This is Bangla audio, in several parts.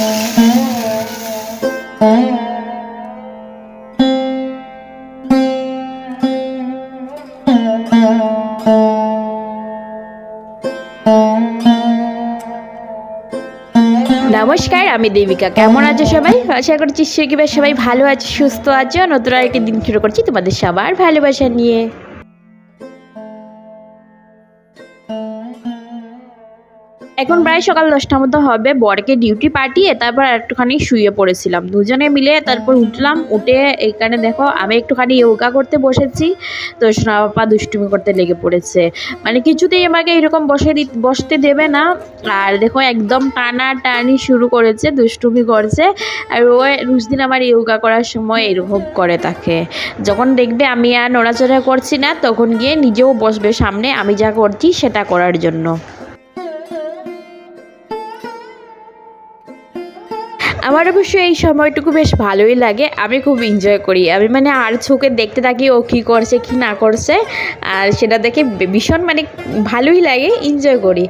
নমস্কার, আমি দেবিকা। কেমন আছো সবাই? আশা করছি সেকিবার সবাই ভালো আছে, সুস্থ আছো। নতুন আরেকটি দিন শুরু করছি তোমাদের সবার ভালোবাসা নিয়ে। এখন প্রায় সকাল দশটার মতো হবে বরকে ডিউটি পাঠিয়ে তারপর একটুখানি শুয়ে পড়েছিলাম। দুজনে মিলে তারপর উঠলাম উঠে এখানে দেখো আমি একটুখানি যোগা করতে বসেছি তো সোনা বাবা দুষ্টুমি করতে লেগে পড়েছে। মানে কিছুতেই আমাকে এরকম বসে দি- বসতে দেবে না। আর দেখো একদম টানা টানি শুরু করেছে দুষ্টুমি করছে। আর ও রোজ দিন আমার যোগা করার সময় এরকম করে তাকে যখন দেখবে আমি আর নড়াচড়া করছি না তখন গিয়ে নিজেও বসবে সামনে আমি যা করছি সেটা করার জন্য। আমার অবশ্য এই সময়টুকু বেশ ভালোই লাগে। আমি খুব এনজয় করি। আমি মানে আর চোখে দেখতে থাকি ও কী করছে, কি না করছে। আর সেটা দেখে ভীষণ মানে ভালোই লাগে এনজয় করি।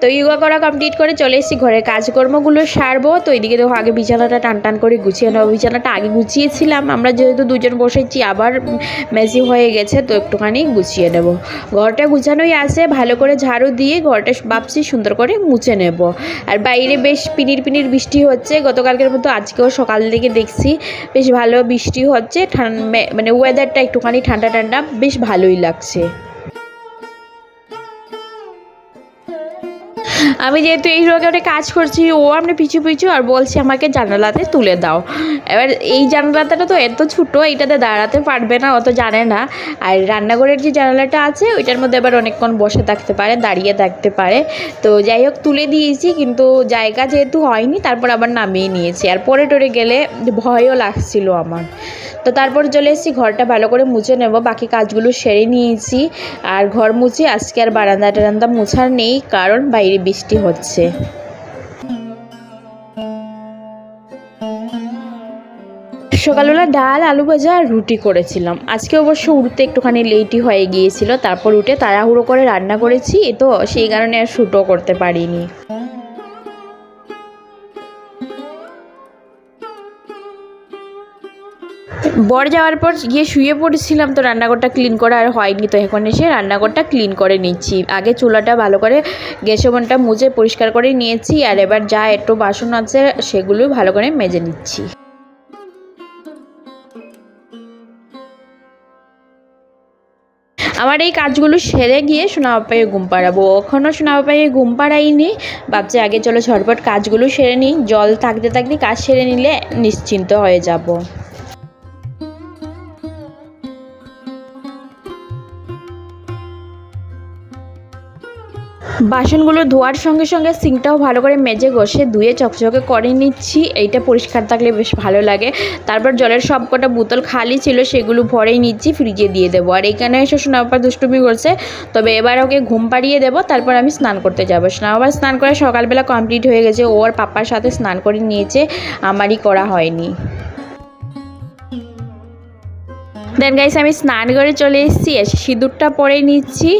তো ইয়োগা করা কমপ্লিট করে চলে এসেছি ঘরের কাজকর্মগুলো সারবো। তো এদিকে দেখো আগে বিছানাটা টান টান করে গুছিয়ে নেব বিছানাটা আগে গুছিয়েছিলাম। আমরা যেহেতু দুজন বসেছি, আবার মেসি হয়ে গেছে, তো একটুখানি গুছিয়ে নেব। ঘরটা গুছানোই আছে। ভালো করে ঝাড়ু দিয়ে ঘরটা ভাবছি সুন্দর করে মুছে নেব। আর বাইরে বেশ পিনির পিনির বৃষ্টি হচ্ছে। গতকালকের মতো আজকেও সকাল থেকে দেখছি বেশ ভালো বৃষ্টি হচ্ছে মানে ওয়েদারটা একটুখানি ঠান্ডা ঠান্ডা বেশ ভালোই লাগছে। আমি যেহেতু এই রোগে কাজ করছি, ও আমরা পিছু পিছু আর বলছি আমাকে জানালাতে তুলে দাও। এবার এই জানালাটা তো এত ছোটো, এইটাতে দাঁড়াতে পারবে না অত জানে না। আর রান্নাঘরের যে জানালাটা আছে, ওইটার মধ্যে আবার অনেকক্ষণ বসে থাকতে পারে, দাঁড়িয়ে থাকতে পারে। তো যাই হোক, তুলে দিয়েছি, কিন্তু জায়গা যেহেতু হয়নি, তারপর আবার নামিয়ে নিয়েছি। আর পরে টরে গেলে ভয়ও লাগছিল আমার। তো তারপর চলে এসেছি, ঘরটা ভালো করে মুছে নেব। বাকি কাজগুলো সেরে নিয়েছি। আর ঘর মুছে, আজকে আর বারান্দা টারান্দা মোছার নেই, কারণ বাইরে বৃষ্টি হচ্ছে। সকালবেলা ডাল, আলু ভাজা আর রুটি করেছিলাম। আজকে অবশ্য উঠতে একটুখানি লেটই হয়ে গিয়েছিল, তারপর উঠে তাড়াহুড়ো করে রান্না করেছি তো সেই কারণে আর শ্যুটও করতে পারিনি। বর যাওয়ার পর গিয়ে শুয়ে পড়েছিলাম, তো রান্নাঘরটা ক্লিন করা আর হয়নি, তো এখন এসে রান্নাঘরটা ক্লিন করে নিচ্ছি। আগে চুলাটা ভালো করে গ্যাস ওভেনটা মুছে পরিষ্কার করে নিয়েছি, আর এবার যা একটু বাসন আছে সেগুলো ভালো করে মেজে নিচ্ছি। আমার এই কাজগুলো সেরে গিয়ে সোনা বাপাইয়ের ঘুম পাড়াবো। এখনও সোনা বাপাইয়ের ঘুম পাড়াইনি, ভাবছি আগে চলো ঝটপট কাজগুলো সেরে নিই, জল থাকতে থাকতে কাজ সেরে নিলে নিশ্চিন্ত হয়ে যাব। বাসনগুলো ধোয়ার সঙ্গে সঙ্গে সিঙ্কটাও ভালো করে মেজে ঘষে ধুয়ে চকচকে করে নিচ্ছি। এইটা পরিষ্কার থাকলে বেশ ভালো লাগে। তারপর জলের সব কটা বোতল খালি ছিল সেগুলো ভরেই নিচ্ছি, ফ্রিজে দিয়ে দেবো। আর এখানে এসে সোনাবাপা দুষ্টুমি করছে, তবে এবার ওকে ঘুম পাড়িয়ে দেবো, তারপর আমি স্নান করতে যাব। সোনাবাবা স্নান করে সকালবেলা কমপ্লিট হয়ে গেছে, ও আর পাপার সাথে স্নান করে নিয়েছে, আমারই করা হয়নি। দেন গাইস আমি স্নান করে চলে এসেছি। এসে সিঁদুরটা পরে নিচ্ছি।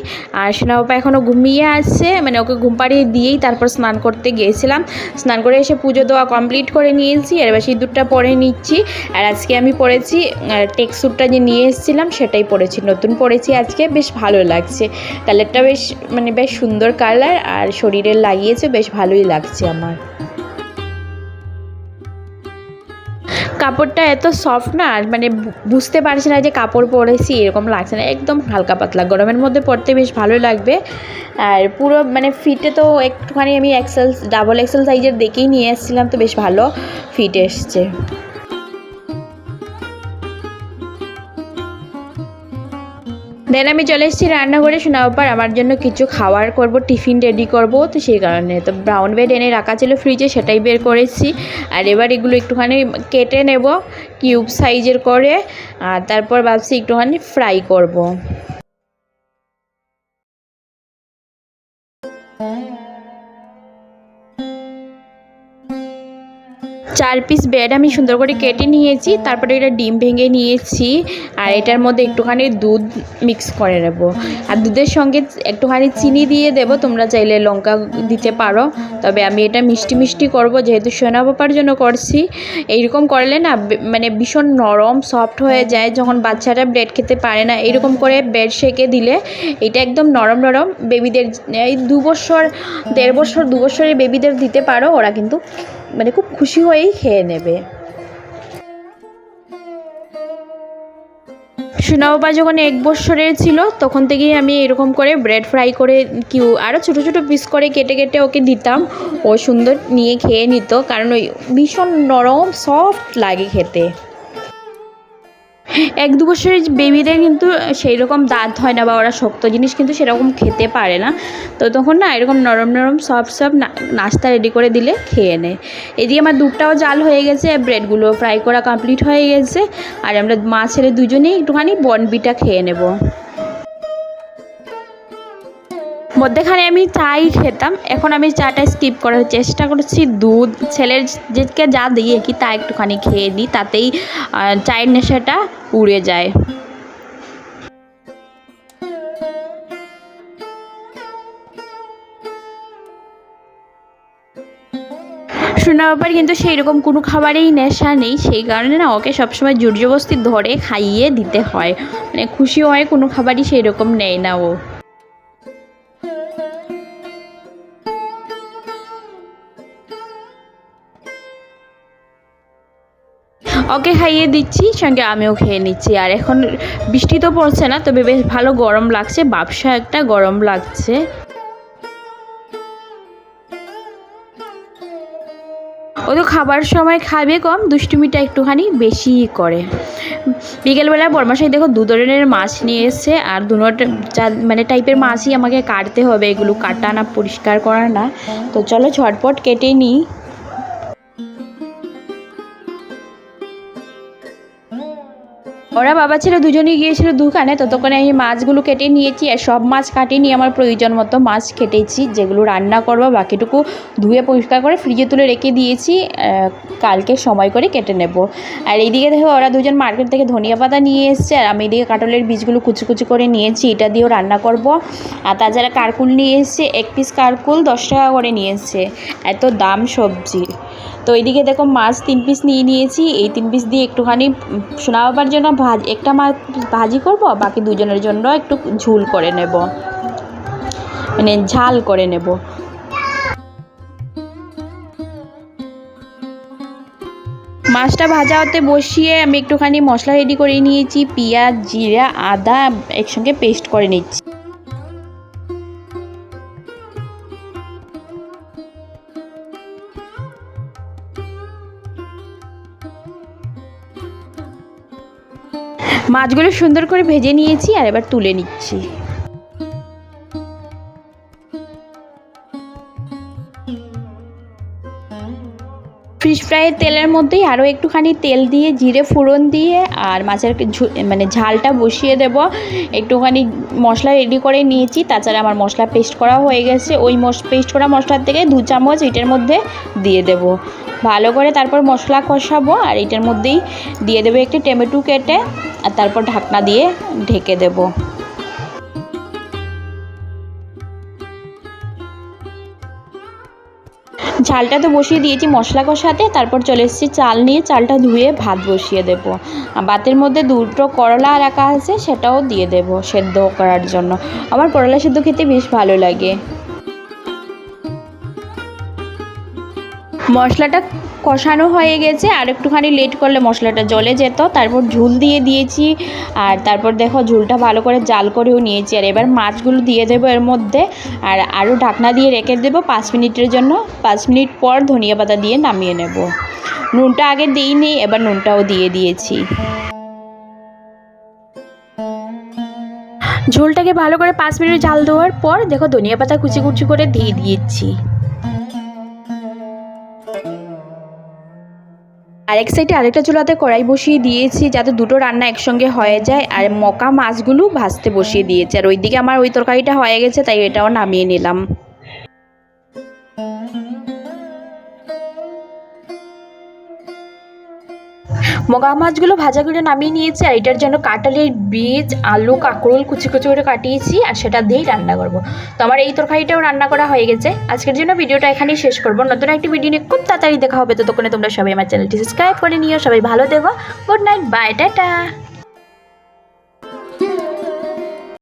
আর সোনাবাপা এখনও ঘুমিয়ে আছে। মানে ওকে ঘুম পাড়িয়ে দিয়েই তারপর স্নান করতে গিয়েছিলাম। স্নান করে এসে পুজো দেওয়া কমপ্লিট করে নিয়েছি। এবার সিঁদুরটা পরে নিচ্ছি। আর আজকে আমি পরেছি টেক স্যুটটা যে নিয়ে এসেছিলাম, সেটাই পরেছি। নতুন পরেছি আজকে। বেশ ভালো লাগছে। কালারটা বেশ মানে বেশ সুন্দর কালার আর শরীরে লাগিয়েছে, বেশ ভালোই লাগছে আমার। কাপড়টা এত সফট না মানে বুঝতে পারছি না যে কাপড় পরেছি, এরকম লাগছে না। একদম হালকা পাতলা, গরমের মধ্যে পরতে বেশ ভালো লাগবে। আর পুরো মানে ফিটে তো একটুখানি আমি এক্সেল ডাবল এক্সেল সাইজের দেখেই নিয়ে এসেছিলাম, তো বেশ ভালো ফিট এসছে। দেন আমি চলে এসেছি রান্নাঘরে। পর আমার জন্য কিছু খাওয়ার করব, টিফিন রেডি করব। তো সেই কারণে তো ব্রাউন ব্রেড এনে রাখা ছিল ফ্রিজে সেটাই বের করেছি। আর এবার এগুলো একটুখানি কেটে নেব কিউব সাইজের করে। আর তারপর ভাবছি একটুখানি ফ্রাই করব। চার পিস ব্রেড আমি সুন্দর করে কেটে নিয়েছি, তারপরে এটা ডিম ভেঙে নিয়েছি, আর এটার মধ্যে একটুখানি দুধ মিক্স করে নেব। আর দুধের সঙ্গে একটুখানি চিনি দিয়ে দেব, তোমরা চাইলে লঙ্কা দিতে পারো, তবে আমি এটা মিষ্টি মিষ্টি করব, যেহেতু সোনা বাবার জন্য করছি। এইরকম করলে না মানে ভীষণ নরম সফট হয়ে যায়, যখন বাচ্চারা ব্রেড খেতে পারে না এরকম করে ব্রেড সেকে দিলে এটা একদম নরম নরম বেবিদের এই দু বছর, দেড় বছর, দু বছরের বেবিদের দিতে পারো, ওরা কিন্তু মানে খুব খুশি হয়েই খেয়ে নেবে। সুনাবা যখন এক বছরের ছিল, তখন থেকেই আমি এরকম করে ব্রেড ফ্রাই করে কিউ আরও ছোটো ছোটো পিস করে কেটে কেটে ওকে দিতাম। ও সুন্দর নিয়ে খেয়ে নিত, কারণ ওই ভীষণ নরম সফট লাগে খেতে। এক দু বছরের বেবিদের কিন্তু সেই রকম দাঁত হয় না বা ওরা শক্ত জিনিস কিন্তু সেরকম খেতে পারে না। তো তখন না এরকম নরম নরম সব সব নাস্তা রেডি করে দিলে খেয়ে নেয় এদিকে আমার দুধটাও জাল হয়ে গেছে ব্রেডগুলো ফ্রাই করা কমপ্লিট হয়ে গেছে। আর আমরা মা ছেলে দুজনেই একটুখানি বনবিটা খেয়ে নেব। মধ্যেখানে আমি চাই খেতাম। এখন আমি চাটা স্কিপ করার চেষ্টা করছি। দুধ, ছেলের যেকে যা দিয়ে কি, তা একটুখানি খেয়ে দিই তাতেই চায়ের নেশাটা উড়ে যায়। সোনা বাবার কিন্তু সেই রকম কোনো খাবারেই নেশা নেই। সেই কারণে না, ওকে সবসময় জোর জবস্তি ধরে খাইয়ে দিতে হয়। মানে খুশি হয়, কোনো খাবারই সেই রকম নেয় না ও। ওকে খাইয়ে দিচ্ছি, সঙ্গে আমিও খেয়ে নিচ্ছি। আর এখন বৃষ্টি তো পড়ছে না, তবে বেশ ভালো গরম লাগছে ব্যবসা একটা গরম লাগছে। ও তো খাবার সময় খাবে কম, দুষ্টুমিটা একটুখানি বেশিই করে। বিকেলবেলা বরমাসাই দেখো দু ধরনের মাছ নিয়ে এসছে, আর যা- মানে টাইপের মাছই আমাকে কাটতে হবে, এগুলো কাটা না, পরিষ্কার করা না। তো চলো ঝটপট কেটে নিই। ওরা বাবা ছিল দুজনেই গিয়েছিল দোকানে ততক্ষণে আমি মাছগুলো কেটে নিয়েছি আর সব মাছ কাটিনি। আমার প্রয়োজন মতো মাছ কেটেছি, যেগুলো রান্না করব, বাকিটুকু ধুয়ে পরিষ্কার করে ফ্রিজে তুলে রেখে দিয়েছি। কালকে সময় করে কেটে নেব। আর এইদিকে দেখো, ওরা দুজন মার্কেট থেকে ধনিয়া পাতা নিয়ে এসছে, আর আমি এদিকে কাটলের বীজগুলো কুচি কুচি করে নিয়েছি, এটা দিয়েও রান্না করব। আর তাছাড়া কারকুল নিয়ে এসছে, এক পিস কারকুল দশ টাকা করে নিয়ে এসছে। এত দাম সবজির তো এইদিকে দেখো মাছ তিন পিস নিয়ে নিয়েছি। এই তিন পিস দিয়ে একটুখানি সোনা বাবার জন্য ভাজ, একটা মাছ ভাজি করব, বাকি দুজনের জন্য একটু ঝুল করে নেব। মানে ঝাল করে নেব। মাছটা ভাজা হতে বসিয়ে আমি একটুখানি মশলা রেডি করে নিয়েছি। পেঁয়াজ, জিরা, আদা একসঙ্গে পেস্ট করে নিচ্ছি। মাছগুলো সুন্দর করে ভেজে নিয়েছি আর এবার তুলে নিচ্ছি। ফিশ ফ্রাইয়ের তেলের মধ্যেই আরও একটুখানি তেল দিয়ে, জিরে ফোড়ন দিয়ে আর মাছের মানে ঝালটা বসিয়ে দেব। একটুখানি মশলা রেডি করে নিয়েছি। তাছাড়া আমার মশলা পেস্ট করা হয়ে গেছে। ওই পেস্ট করা মশলার থেকে দু চামচ এটার মধ্যে দিয়ে দেব। ভালো করে তারপর মশলা কষাবো আর এটার মধ্যেই দিয়ে দেবো একটি টমেটো কেটে। আর তারপর ঢাকনা দিয়ে ঢেকে দেবো। ঝালটা তো বসিয়ে দিয়েছি মশলা কষাতে, তারপর চলে এসেছি চাল নিয়ে, চালটা ধুয়ে ভাত বসিয়ে দেবো। ভাতের মধ্যে দুটো করলা রাখা আছে, সেটাও দিয়ে দেবো সেদ্ধ করার জন্য। আমার করলা সেদ্ধ খেতে বেশ ভালো লাগে। মশলাটা কষানো হয়ে গেছে আর একটুখানি লেট করলে মশলাটা জলে যেত। তারপর ঝুল দিয়ে দিয়েছি আর তারপর দেখো ঝুলটা ভালো করে জাল করেও নিয়েছি। আর এবার মাছগুলো দিয়ে দেবো এর মধ্যে আর আরও ঢাকনা দিয়ে রেখে দেবো পাঁচ মিনিটের জন্য। পাঁচ মিনিট পর ধনিয়া পাতা দিয়ে নামিয়ে নেব। নুনটা আগে দিইনি এবার নুনটাও দিয়ে দিয়েছি। ঝোলটাকে ভালো করে পাঁচ মিনিট জাল দেওয়ার পর দেখো ধনিয়া পাতা কুচি কুচি করে দিয়ে দিয়েছি। আর এক সাইডে আরেকটা চুলাতে কড়াই বসিয়ে দিয়েছি যাতে দুটো রান্না একসঙ্গে হয়ে যায় আর মকা মাছগুলো ভাজতে বসিয়ে দিয়েছি। আর ওইদিকে আমার ওই তরকারিটা হয়ে গেছে, তাই এটাও নামিয়ে নিলাম। মগা মাছগুলো ভাজা করে নামিয়ে নিয়েছি, আর এটার জন্য কাটালের বীজ, আলু, কাঁকরোল কুচি কুচি করে কাটিয়েছি, আর সেটা দিয়েই রান্না করব। তো আমার এই তরকারিটাও রান্না করা হয়ে গেছে। আজকের জন্য ভিডিওটা এখানেই শেষ করব। নতুন একটি ভিডিও নিয়ে খুব তাড়াতাড়ি দেখা হবে। ততক্ষণে তোমরা সবাই আমার চ্যানেলটি সাবস্ক্রাইব করে নিও। সবাই ভালো দেবো গুড নাইট বাই টাটা